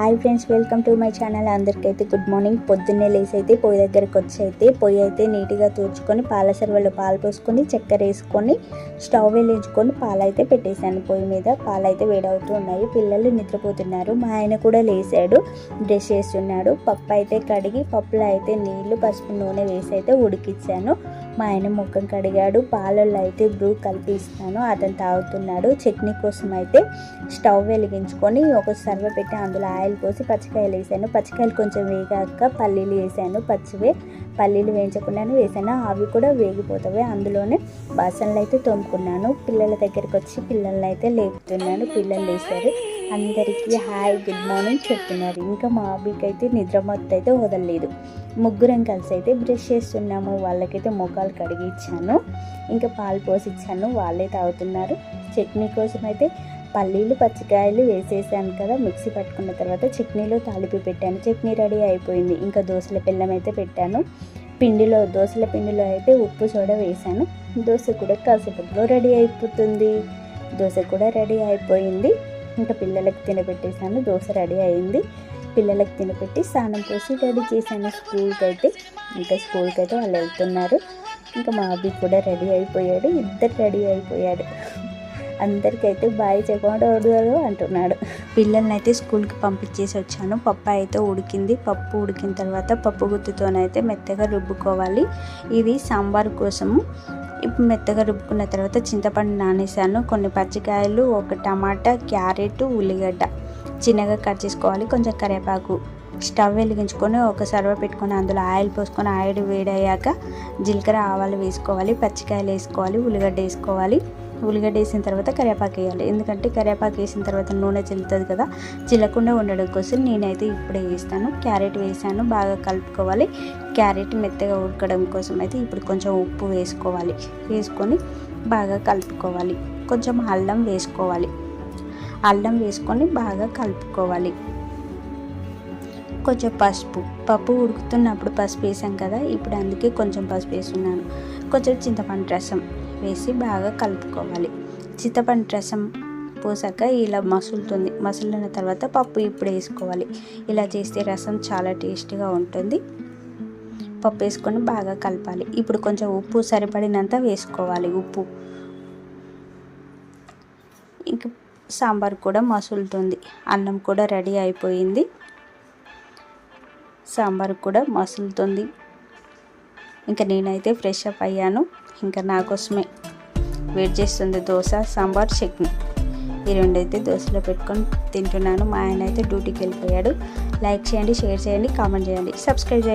Hi friends welcome to my channel. అందరికైతే good morning. పొద్దున్నే లేసి అయితే పొయ్యి దగ్గరికి వచ్చి అయితే పొయ్యి అయితే నీట్గా తూర్చుకొని పాల సర్వలో పాలు పోసుకొని చక్కెర వేసుకొని స్టవ్ వెలిగించుకొని పాలు అయితే పెట్టేశాను. పొయ్యి మీద పాలు అయితే వేడవుతూ ఉన్నాయి. పిల్లలు నిద్రపోతున్నారు. మా ఆయన కూడా లేసాడు. బ్రష్ చేస్తున్నాడు. పప్పు అయితే కడిగి పప్పులో అయితే నీళ్ళు పసుపు నూనె వేసి అయితే ఉడికిచ్చాను. మా ఆయన ముఖం కడిగాడు. పాలల్లో అయితే బ్రూ కలిపి ఇస్తాను. అతను తాగుతున్నాడు. చట్నీ కోసం అయితే స్టవ్ వెలిగించుకొని ఒక సర్వ పెట్టి అందులో ఆయిల్ పోసి పచ్చికాయలు వేసాను. పచ్చికాయలు కొంచెం వేగాక పల్లీలు వేసాను. పచ్చివే పల్లీలు వేయించకుండానే వేసాను. అవి కూడా వేగిపోతాయి. అందులోనే బాసనలు అయితే తోముకున్నాను. పిల్లల దగ్గరికి వచ్చి పిల్లల్ని అయితే లేపుతున్నాను. పిల్లలు లేచారు. అందరికీ హాయ్ గుడ్ మార్నింగ్ చెప్తున్నారు. ఇంకా మా అబ్బికి అయితే నిద్ర మొత్తం అయితే వదలలేదు. ముగ్గురం కలిసి అయితే బ్రష్ చేస్తున్నాము. వాళ్ళకైతే ముఖాలు కడిగి ఇచ్చాను. ఇంకా పాలు పోసి ఇచ్చాను. వాళ్ళే తాగుతున్నారు. చట్నీ కోసం అయితే పల్లీలు పచ్చికాయలు వేసేసాను కదా మిక్సీ పట్టుకున్న తర్వాత చట్నీలో తాలిపి పెట్టాను. చట్నీ రెడీ అయిపోయింది. ఇంకా దోశల బెల్లం అయితే పెట్టాను. పిండిలో దోశల పిండిలో అయితే ఉప్పు సోడా వేసాను. దోశ కూడా కాసేపట్లో రెడీ అయిపోతుంది. దోశ కూడా రెడీ అయిపోయింది. ఇంకా పిల్లలకు తినబెట్టేసాను దోశ రెడీ అయింది. పిల్లలకు తినబెట్టి స్నానం పోసి రెడీ చేశాను. స్కూల్కి అయితే ఇంకా స్కూల్కి అయితే వాళ్ళు వెళ్తున్నారు. ఇంకా మా అబ్బి కూడా రెడీ అయిపోయాడు. ఇద్దరు రెడీ అయిపోయాడు అందరికైతే బాయ్ చెప్పాడు అంటున్నాడు. పిల్లల్ని అయితే స్కూల్కి పంపించేసి వచ్చాను. పప్పు అయితే ఉడికింది. పప్పు ఉడికిన తర్వాత పప్పు గుత్తితోనైతే మెత్తగా రుబ్బుకోవాలి. ఇది సాంబార్ కోసము. ఇప్పుడు మెత్తగా రుబ్బుకున్న తర్వాత చింతపండు నానేసాను కొన్ని పచ్చికాయలు ఒక టమాటా క్యారెట్ ఉల్లిగడ్డ చిన్నగా కట్ చేసుకోవాలి. కొంచెం కరివేపాకు స్టవ్ వెలిగించుకొని ఒక సర్వ పెట్టుకొని అందులో ఆయిల్ పోసుకొని ఆయిల్ వేడయ్యాక జీలకర్ర ఆవాలు వేసుకోవాలి. పచ్చికాయలు వేసుకోవాలి. ఉల్లిగడ్డ వేసుకోవాలి. ఉల్లిగడ్డ వేసిన తర్వాత కరివేపాకు వేయాలి. ఎందుకంటే కరివేపాకు వేసిన తర్వాత నూనె చిల్లుతుంది కదా చిల్లకుండా ఉండడం కోసం నేనైతే ఇప్పుడే వేస్తాను. క్యారెట్ వేసాను బాగా కలుపుకోవాలి. క్యారెట్ మెత్తగా ఉడకడం కోసం అయితే ఇప్పుడు కొంచెం ఉప్పు వేసుకోవాలి. వేసుకొని బాగా కలుపుకోవాలి. కొంచెం అల్లం వేసుకోవాలి. అల్లం వేసుకొని బాగా కలుపుకోవాలి. కొంచెం పసుపు. పప్పు ఉడుకుతున్నప్పుడు పసుపు వేసాం కదా ఇప్పుడు అందుకే కొంచెం పసుపు వేస్తున్నాను. కొంచెం చింతపండు రసం. వేసి బాగా కలుపుకోవాలి. చింతపండు రసం పోసాక ఇలా మసులుతుంది. మసులిన తర్వాత పప్పు ఇప్పుడు వేసుకోవాలి. ఇలా చేస్తే రసం చాలా టేస్టీగా ఉంటుంది. పప్పు వేసుకొని బాగా కలపాలి. ఇప్పుడు కొంచెం ఉప్పు సరిపడినంత వేసుకోవాలి ఉప్పు. ఇంక సాంబార్ కూడా మసులుతుంది. అన్నం కూడా రెడీ అయిపోయింది. సాంబార్ కూడా మసులుతుంది. ఇంకా నేనైతే ఫ్రెష్ అప్ అయ్యాను. ఇంకా నా కోసమే. వెయిట్ చేస్తుంది దోశ సాంబార్ చట్నీ. ఈ రెండైతే దోశలో పెట్టుకొని తింటున్నాను. మా ఆయన అయితే డ్యూటీకి వెళ్ళిపోయాడు. లైక్ చేయండి షేర్ చేయండి కామెంట్ చేయండి. సబ్స్క్రైబ్ చేయండి.